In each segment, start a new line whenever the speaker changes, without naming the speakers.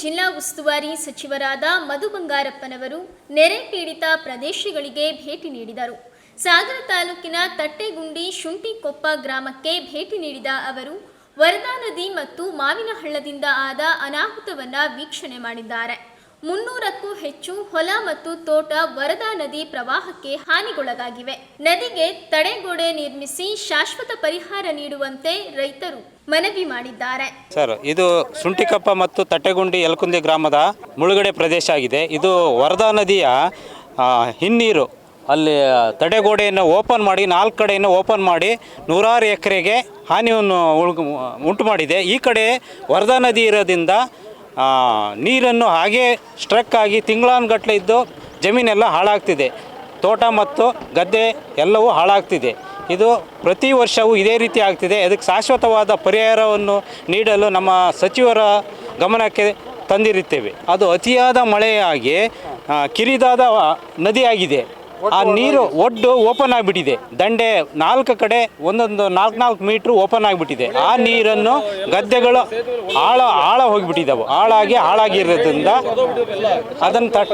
ಜಿಲ್ಲಾ ಉಸ್ತುವಾರಿ ಸಚಿವರಾದ ಮಧು ಬಂಗಾರಪ್ಪನವರು ನೆರೆ ಪೀಡಿತ ಪ್ರದೇಶಗಳಿಗೆ ಭೇಟಿ ನೀಡಿದರು. ಸಾಗರ ತಾಲೂಕಿನ ತಟ್ಟೆಗುಂಡಿ ಶುಂಠಿಕೊಪ್ಪ ಗ್ರಾಮಕ್ಕೆ ಭೇಟಿ ನೀಡಿದ ಅವರು, ವರದಾ ನದಿ ಮತ್ತು ಮಾವಿನ ಹಳ್ಳದಿಂದ ಆದ ಅನಾಹುತವನ್ನು ವೀಕ್ಷಣೆ ಮಾಡಿದ್ದಾರೆ. ಮುನ್ನೂರಕ್ಕೂ ಹೆಚ್ಚು ಹೊಲ ಮತ್ತು ತೋಟ ವರದಾ ನದಿ ಪ್ರವಾಹಕ್ಕೆ ಹಾನಿಗೊಳಗಾಗಿವೆ. ನದಿಗೆ ತಡೆಗೋಡೆ ನಿರ್ಮಿಸಿ ಶಾಶ್ವತ ಪರಿಹಾರ ನೀಡುವಂತೆ ರೈತರು ಮನವಿ ಮಾಡಿದ್ದಾರೆ.
ಸರ್, ಇದು ಸುಂಟಿಕಪ್ಪ ಮತ್ತು ತಟ್ಟೆಗುಂಡಿ ಯಲಕುಂದಿ ಗ್ರಾಮದ ಮುಳುಗಡೆ ಪ್ರದೇಶ ಆಗಿದೆ. ಇದು ವರದಾ ನದಿಯ ಹಿನ್ನೀರು. ಅಲ್ಲಿ ತಡೆಗೋಡೆಯನ್ನು ಓಪನ್ ಮಾಡಿ, ನಾಲ್ಕು ಕಡೆಯನ್ನು ಓಪನ್ ಮಾಡಿ ನೂರಾರು ಎಕರೆಗೆ ಹಾನಿಯನ್ನು ಉಂಟು ಮಾಡಿದೆ. ಈ ಕಡೆ ವರದಾ ನದಿ ಇರೋದ್ರಿಂದ ನೀರನ್ನು ಹಾಗೇ ಸ್ಟ್ರಕ್ ಆಗಿ ತಿಂಗಳಾನುಗಟ್ಟಲೆ ಇದ್ದು ಜಮೀನೆಲ್ಲ ಹಾಳಾಗ್ತಿದೆ. ತೋಟ ಮತ್ತು ಗದ್ದೆ ಎಲ್ಲವೂ ಹಾಳಾಗ್ತಿದೆ. ಇದು ಪ್ರತಿ ವರ್ಷವೂ ಇದೇ ರೀತಿ ಆಗ್ತಿದೆ. ಅದಕ್ಕೆ ಶಾಶ್ವತವಾದ ಪರಿಹಾರವನ್ನು ನೀಡಲು ನಮ್ಮ ಸಚಿವರ ಗಮನಕ್ಕೆ ತಂದಿರುತ್ತೇವೆ. ಅದು ಅತಿಯಾದ ಮಳೆಯಾಗಿ ಕಿರಿದಾದ ನದಿಯಾಗಿದೆ. ಆ ನೀರು ಒಡ್ಡು ಓಪನ್ ಆಗಿಬಿಟ್ಟಿದೆ. ದಂಡೆ ನಾಲ್ಕು ಕಡೆ ಒಂದೊಂದು ನಾಲ್ಕು ನಾಲ್ಕು ಮೀಟ್ರ್ ಓಪನ್ ಆಗಿಬಿಟ್ಟಿದೆ. ಆ ನೀರನ್ನು ಗದ್ದೆಗಳು ಆಳ ಆಳ ಹೋಗಿಬಿಟ್ಟಿದ್ದಾವೆ ಆಳಾಗಿ ಹಾಳಾಗಿರೋದ್ರಿಂದ ಅದನ್ನು ತಟ್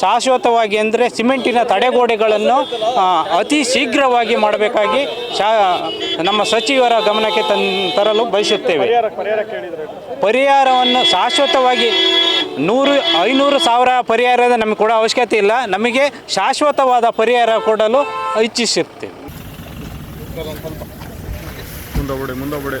ಶಾಶ್ವತವಾಗಿ ಅಂದರೆ ಸಿಮೆಂಟಿನ ತಡೆಗೋಡೆಗಳನ್ನು ಅತಿ ಶೀಘ್ರವಾಗಿ ಮಾಡಬೇಕಾಗಿ ಶಾ ನಮ್ಮ ಸಚಿವರ ಗಮನಕ್ಕೆ ತನ್ ತರಲು ಬಯಸುತ್ತೇವೆ. ಪರಿಹಾರವನ್ನು ಶಾಶ್ವತವಾಗಿ ನೂರು ಐನೂರು ಸಾವಿರ ಪರಿಹಾರದ ನಮಗೆ ಕೊಡೋ ಅವಶ್ಯಕತೆ ಇಲ್ಲ. ನಮಗೆ ಶಾಶ್ವತವಾದ ಪರಿಹಾರ ಕೊಡಲು ಇಚ್ಛಿಸುತ್ತೇವೆ.
ಮುಂದೋಗ್ಬಿಡಿ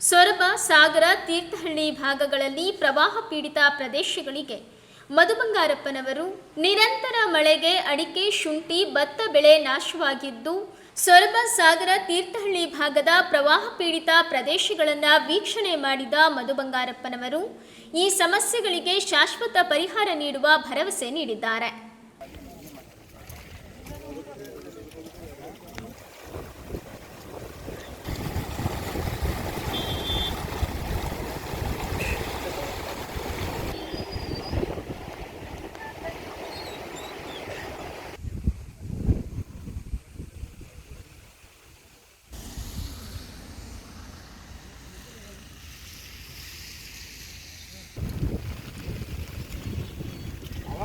ಸೊರಬ, ಸಾಗರ, ತೀರ್ಥಹಳ್ಳಿ ಭಾಗಗಳಲ್ಲಿ ಪ್ರವಾಹ ಪೀಡಿತ ಪ್ರದೇಶಗಳಿಗೆ ಮಧು ಬಂಗಾರಪ್ಪನವರು ನಿರಂತರ ಮಳೆಗೆ ಅಡಿಕೆ, ಶುಂಠಿ, ಭತ್ತ ಬೆಳೆ ನಾಶವಾಗಿದ್ದು, ಸೊರಬ, ಸಾಗರ, ತೀರ್ಥಹಳ್ಳಿ ಭಾಗದ ಪ್ರವಾಹ ಪೀಡಿತ ಪ್ರದೇಶಗಳನ್ನು ವೀಕ್ಷಣೆ ಮಾಡಿದ ಮಧು ಬಂಗಾರಪ್ಪನವರು ಈ ಸಮಸ್ಯೆಗಳಿಗೆ ಶಾಶ್ವತ ಪರಿಹಾರ ನೀಡುವ ಭರವಸೆ ನೀಡಿದ್ದಾರೆ.